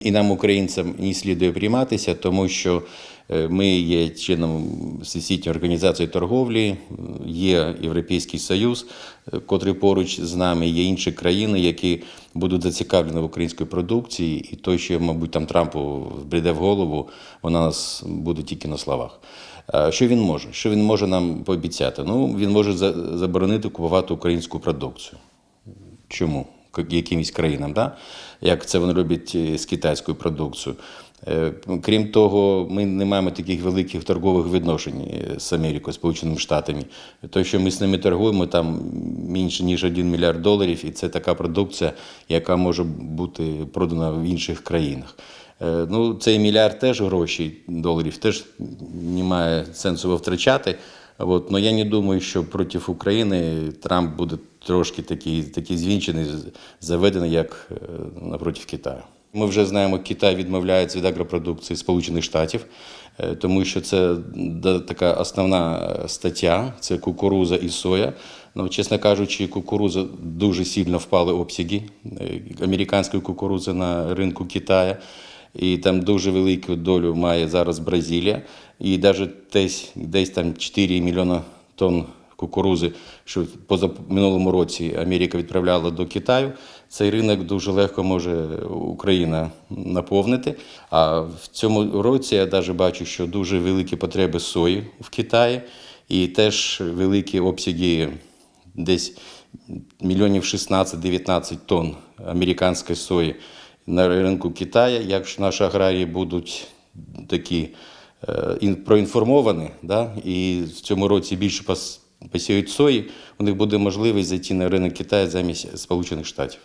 І нам, українцям, не слідує прийматися, тому що е, ми є членом Всесвітньої організації торговлі, є Європейський Союз, е, котрий поруч з нами, є інші країни, які будуть зацікавлені в українській продукції, і той, що, мабуть, там Трампу бреде в голову, вона нас буде тільки на словах. Що він може? Що він може нам пообіцяти? Ну, він може за- заборонити купувати українську продукцію. Чому? Якимось країнам, да? як це вони роблять е, з китайською продукцією. Е, Крім того, ми не маємо таких великих торгових відношень е, з Америкою, Сполученими Штатами. То, що ми з ними торгуємо, там менше ніж 1 мільярд доларів, і це така продукція, яка може бути продана в інших країнах. Ну, цей мільярд теж грошей доларів, теж немає сенсу втрачати. От, но я не думаю, що проти України Трамп буде трошки такий, такий звінчений, заведений, як е, напроти Китаю. Ми вже знаємо, Китай відмовляється від агропродукції Сполучених Штатів, е, тому що це така основна е, стаття це кукуруза і соя. Ну, чесно кажучи, кукуруза дуже сильно впали обсяги американської кукурузи на ринку Китаю. І там дуже велику долю має зараз Бразилія. І навіть десь, десь там 4 мільйони тонн кукурузи, що поза минулому році Америка відправляла до Китаю. Цей ринок дуже легко може Україна наповнити. А в цьому році я навіть бачу, що дуже великі потреби сої в Китаї, і теж великі обсяги десь мільйонів 16-19 тонн американської сої на ринку Китаю. Якщо наші аграрії будуть такі е, проінформовані, да, і в цьому році більше посіють сої, у них буде можливість зайти на ринок Китаю замість Сполучених Штатів.